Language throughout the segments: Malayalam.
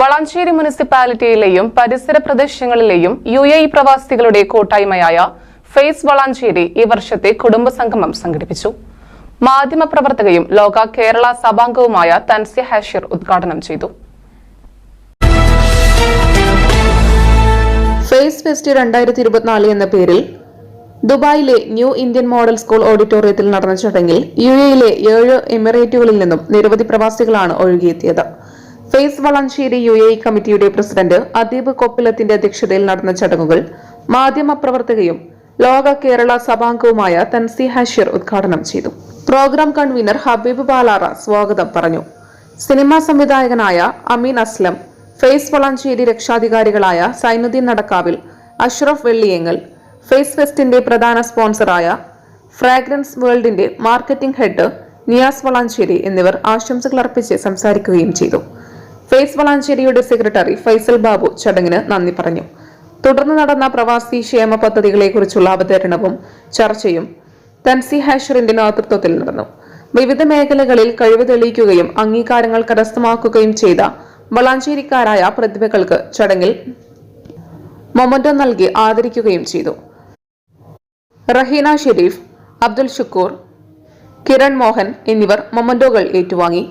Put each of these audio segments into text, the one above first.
വളാഞ്ചേരി മുനിസിപ്പാലിറ്റിയിലെയും പരിസര പ്രദേശങ്ങളിലെയും യു എ ഇ പ്രവാസികളുടെ കൂട്ടായ്മയായ ഫേസ് വളാഞ്ചേരി ഈ വർഷത്തെ കുടുംബ സംഗമം സംഘടിപ്പിച്ചു. മാധ്യമപ്രവർത്തകയും ലോക കേരള സഭാംഗവുമായ തൻസ്യ ഹാഷിർ ഉദ്ഘാടനം ചെയ്തു. ഫേസ് ഫെസ്റ്റ് രണ്ടായിരത്തി ഇരുപത്തിനാല് എന്ന പേരിൽ ദുബായിലെ ന്യൂ ഇന്ത്യൻ മോഡൽ സ്കൂൾ ഓഡിറ്റോറിയത്തിൽ നടന്ന ചടങ്ങിൽ യു എയിലെ ഏഴ് എമിറേറ്റുകളിൽ നിന്നും നിരവധി പ്രവാസികളാണ് ഒഴുകിയെത്തിയത്. ഫേസ് വളാഞ്ചേരി യു എ കമ്മിറ്റിയുടെ പ്രസിഡന്റ് അദീബ് കൊപ്പിലത്തിന്റെ അധ്യക്ഷതയിൽ നടന്ന ചടങ്ങുകൾ മാധ്യമപ്രവർത്തകയും ലോക കേരള സഭാംഗവുമായ തൻസി ഹാഷിർ ഉദ്ഘാടനം ചെയ്തു. പ്രോഗ്രാം കൺവീനർ ഹബീബ് ബാലാറ സ്വാഗതം പറഞ്ഞു. സിനിമാ സംവിധായകനായ അമീൻ അസ്ലം ഫേസ് വളാഞ്ചേരി രക്ഷാധികാരികളായ സൈനുദ്ദീൻ നടക്കാവിൽ അഷ്റഫ് വെള്ളിയേങ്ങൽ ഫേസ് ഫെസ്റ്റിന്റെ പ്രധാന സ്പോൺസറായ ഫ്രാഗ്രൻസ് വേൾഡിന്റെ മാർക്കറ്റിംഗ് ഹെഡ് നിയാസ് വളാഞ്ചേരി എന്നിവർ ആശംസകൾ അർപ്പിച്ച് സംസാരിക്കുകയും ചെയ്തു. ഫേസ് വളാഞ്ചേരിയുടെ സെക്രട്ടറി ഫൈസൽ ബാബു ചടങ്ങിന് നന്ദി പറഞ്ഞു. തുടർന്ന് നടന്ന പ്രവാസി ക്ഷേമ പദ്ധതികളെക്കുറിച്ചുള്ള അവതരണവും ചർച്ചയും തൻസി ഹാഷറിന്റെ നേതൃത്വത്തിൽ നടന്നു. വിവിധ മേഖലകളിൽ കഴിവ് തെളിയിക്കുകയും അംഗീകാരങ്ങൾ കരസ്ഥമാക്കുകയും ചെയ്ത വളാഞ്ചേരിക്കാരായ പ്രതിഭകൾക്ക് ചടങ്ങിൽ മൊമന്റോ നൽകി ആദരിക്കുകയും ചെയ്തു. റഹീന ഷെരീഫ് അബ്ദുൽ ഷുക്കൂർ കിരൺ മോഹൻ എന്നിവർ മൊമന്റോകൾ ഏറ്റുവാങ്ങി.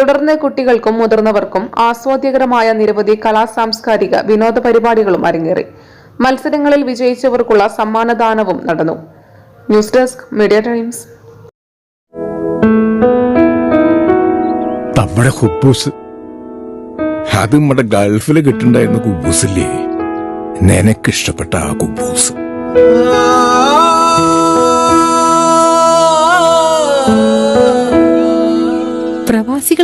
തുടർന്ന് കുട്ടികൾക്കും മുതിർന്നവർക്കും ആസ്വാദ്യകരമായ നിരവധി കലാ സാംസ്കാരിക വിനോദ പരിപാടികളും അരങ്ങേറി. മത്സരങ്ങളിൽ വിജയിച്ചവർക്കുള്ള സമ്മാനദാനവും നടന്നു. News Desk Media Times. നമ്മുടെ ഹുബൂസ്. അത് നമ്മുടെ ഗൾഫിൽ കിട്ടുണ്ടായിരുന്ന കുബൂസില്ലേ? നിനക്കിഷ്ടപ്പെട്ട ആ കുബൂസ്.